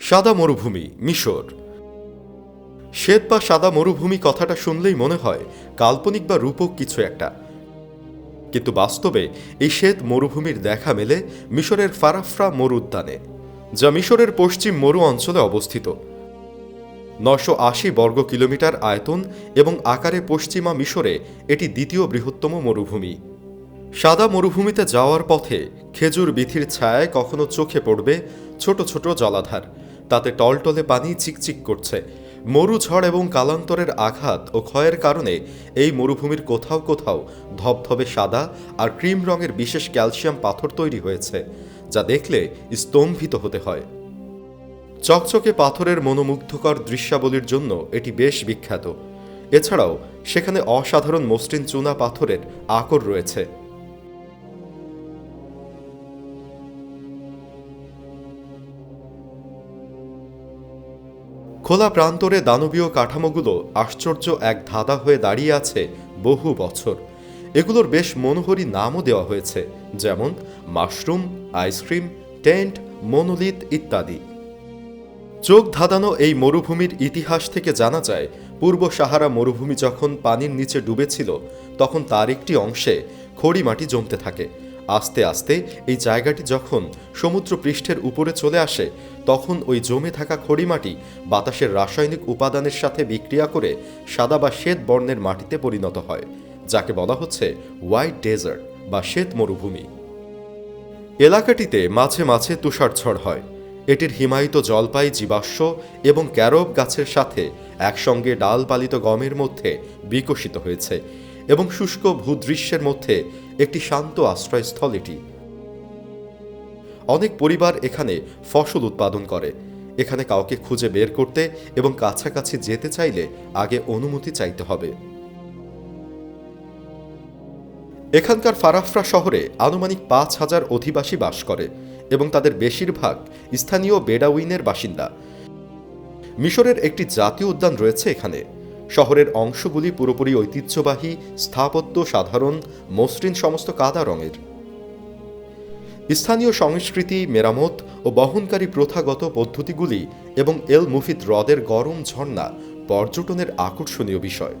সাদা মরুভূমি, মিশর। শ্বেত বা সাদা মরুভূমি কথাটা শুনলেই মনে হয় কাল্পনিক বা রূপক কিছু একটা। কিন্তু বাস্তবে এই শ্বেত মরুভূমির দেখা মেলে মিশরের ফারাফরা মরু উদ্যানে, যা মিশরের পশ্চিম মরু অঞ্চলে অবস্থিত। নশো আশি বর্গ কিলোমিটার আয়তন এবং আকারে পশ্চিমা মিশরে এটি দ্বিতীয় বৃহত্তম মরুভূমি। সাদা মরুভূমিতে যাওয়ার পথে খেজুর বিথির ছায়ায় কখনো চোখে পড়বে ছোট ছোট জলাধার। তাতে টলটলে পানি চিকচিক করছে। মরু ঝড় এবং কালান্তরের আঘাত ও ক্ষয়ের কারণে এই মরুভূমির কোথাও কোথাও ধবধবে সাদা আর ক্রিম রঙের বিশেষ ক্যালসিয়াম পাথর তৈরি হয়েছে, যা দেখলে স্তম্ভিত হতে হয়। চকচকে পাথরের মনোমুগ্ধকর দৃশ্যাবলীর জন্য এটি বেশ বিখ্যাত। এছাড়াও সেখানে অসাধারণ মসৃণ চুনা পাথরের আকর রয়েছে। খোলা প্রান্তরে দানবীয় কাঠামোগুলো আশ্চর্য এক ধাঁধা হয়ে দাঁড়িয়ে আছে বহু বছর। এগুলোর বেশ মনোহরী নামও দেওয়া হয়েছে, যেমন মাশরুম, আইসক্রিম, টেন্ট, মনোলিথ ইত্যাদি। চোখ ধাঁধানো এই মরুভূমির ইতিহাস থেকে জানা যায়, পূর্ব সাহারা মরুভূমি যখন পানির নিচে ডুবেছিল, তখন তার একটি অংশে খড়ি মাটি জমতে থাকে। আস্তে আস্তে এই জায়গাটি যখন সমুদ্র পৃষ্ঠের উপরে চলে আসে, তখন ওই জমে থাকা খড়ি মাটি বাতাসের রাসায়নিক উপাদানের সাথে বিক্রিয়া করে সাদা বা শ্বেত বর্ণের মাটিতে পরিণত হয়, যাকে বলা হচ্ছে হোয়াইট ডেজার্ট বা শ্বেত মরুভূমি। এলাকাটিতে মাঝে মাঝে তুষারঝড় হয়। এটির হিমায়িত জলপাই, জীবাশ্ম এবং ক্যারব গাছের সাথে একসঙ্গে ডাল পালিত গমের মধ্যে বিকশিত হয়েছে। এবং শুষ্ক ভূদৃশ্যের মধ্যে একটি শান্ত আশ্রয়স্থল এটি। অনেক পরিবার এখানে ফসল উৎপাদন করে। এখানে কাউকে খুঁজে বের করতে এবং কাছাকাছি যেতে চাইলে আগে অনুমতি চাইতে হবে। এখানকার ফারাফরা শহরে আনুমানিক পাঁচ হাজার অধিবাসী বাস করে এবং তাদের বেশিরভাগ স্থানীয় বেডাউইনের বাসিন্দা। মিশরের একটি জাতীয় উদ্যান রয়েছে এখানে। শহরের অংশগুলি পুরোপুরি ঐতিহ্যবাহী, স্থাপত্য সাধারণ, মসৃণ সমস্ত কাদা রঙের। স্থানীয় সংস্কৃতি, মেরামত ও বহনকারী প্রথাগত পদ্ধতিগুলি এবং এল মুফিদ হ্রদের গরম ঝর্ণা পর্যটনের আকর্ষণীয় বিষয়।